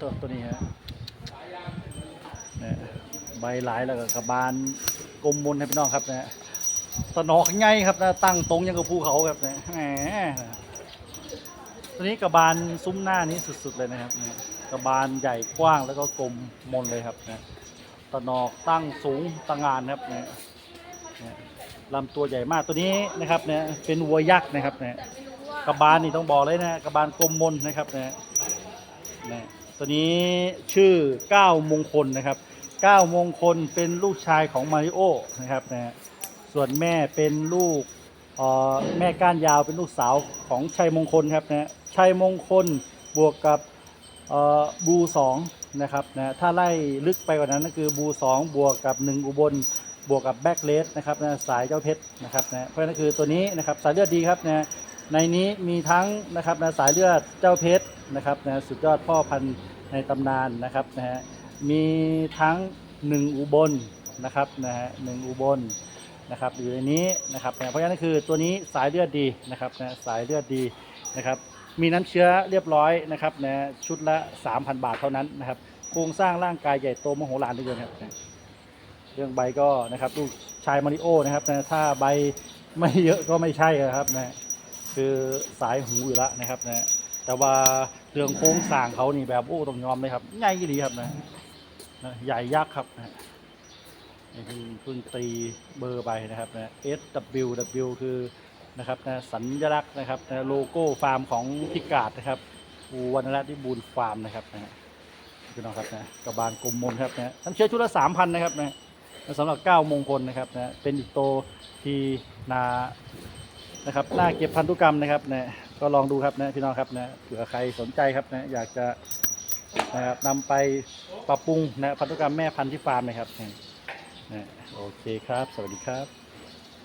ตัวตัวนี้ฮะใบหลายแล้วก็กระบาลกลมมนให้พี่น้องครับนะตะหนอกใหญ่ครับนะตั้งตรงยังกับภูเขาครับนะแหมตัวนี้กระบาลซุ้มหน้านี้สุดๆเลยนะครับนะกระบาลใหญ่กว้างแล้วก็กลมมนเลยครับนะตะนอกตั้งสูงตะงานครับนะลำตัวใหญ่มากตัวนี้นะครับเนี่ยเป็นวัวยักษ์นะครับเนี่ยกระบาลนี่ต้องบอกเลยนะกระบาลกลมมนนะครับนะนะ ตัวนี้ชื่อก้ามงคลนะครับก้ามงคลเป็นลูกชายของมาริโอนะครับนะส่วนแม่เป็นลูกออแม่ก้านยาวเป็นลูกสาวของชัยมงคลครับนะชัยมงคลบวกกับออบูสองนะครับนะถ้าไล่ลึกไปกว่านั้นก็คือบูสองบวกกับหนึ่งอุบลบวกกับแบ็กเลสนะครับนะสายเจ้าเพชรนะครับนะเพราะนั้นคือตัวนี้นะครับสายเลือดดีครับนะในนี้มีทั้งนะครับนะสายเลือดเจ้าเพชรนะครับนะสุดยอดพ่อพันธุ์ ในตำนานนะครับนะฮะมีทั้งหนึ่งอุบลนะครับนะฮะหนึ่งอุบลนะครับอยู่ในนี้นะครับนะเพราะฉะนั้นคือตัวนี้สายเลือดดีนะครับนะสายเลือดดีนะครับมีน้ำเชื้อเรียบร้อยนะครับนะชุดละ 3,000 บาทเท่านั้นนะครับโครงสร้างร่างกายใหญ่โตมโหฬารทีเดียวนะครับนะเรื่องใบก็นะครับลูกชายมาริโอนะครับนะถ้าใบไม่เยอะก็ไม่ใช่นะครับนะคือสายหูอยู่แล้วนะครับนะ แต่ว่าเรื่องโค้งสร้างเขานี่แบบโอ้ต้องยอมเลยครับใหญ่ดีครับนะใหญ่ยักษ์ครับนะนี่เพิ่งเพิ่งตีเบอร์ไปนะครับนะ S W W คือนะครับนะสัญลักษณ์นะครับนะโลโก้ฟาร์มของพิกาดนะครับอูวรรณรัตน์พิบูลฟาร์มนะครับนะพี่น้องครับนะกระบาลกลมมนครับนะน้ำเชื้อชุดละสามพันนะครับนะสำหรับเก้ามงคลนะครับนะเป็นอีกโตที่นานะครับหน้าเก็บพันธุกรรมนะครับนะ ก็ลองดูครับนะพี่น้องครับนะเผื่อใครสนใจครับนะอยากจะนะครับนำไปปรับปรุงนะพันธุกรรมแม่พันธุ์ที่ฟาร์มนะครับนะโอเคครับ สวัสดีครับ